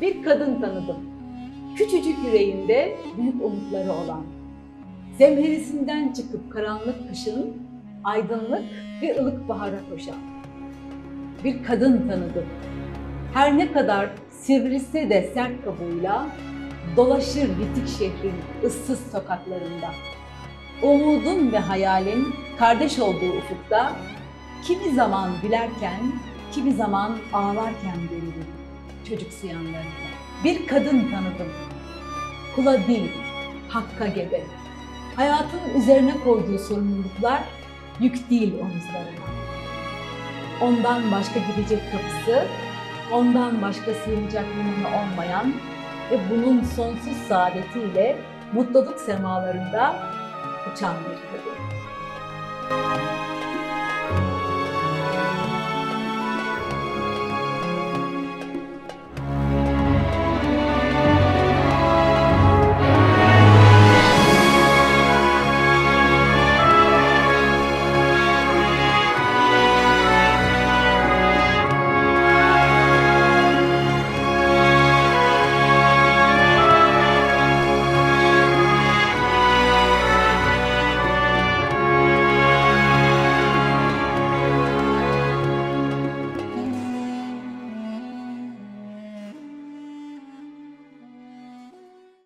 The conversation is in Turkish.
bir kadın tanıdım. Küçücük yüreğinde büyük umutları olan. Zemherisinden çıkıp karanlık kışın aydınlık ve ılık bahara koşan. Bir kadın tanıdım. Her ne kadar sivrilse de sert kabuğuyla dolaşır bitik şehrin ıssız sokaklarında. Umudun ve hayalin kardeş olduğu ufukta kimi zaman gülerken, kimi zaman ağlarken görürüm çocuksu yanlarında. Bir kadın tanıdım. Kula değil, hakka gebe. Hayatın üzerine koyduğu sorumluluklar yük değil omuzlarına. Ondan başka gidecek kapısı, ondan başka sığınacak limanı olmayan ve bunun sonsuz saadetiyle mutluluk semalarında uçan bir kadın.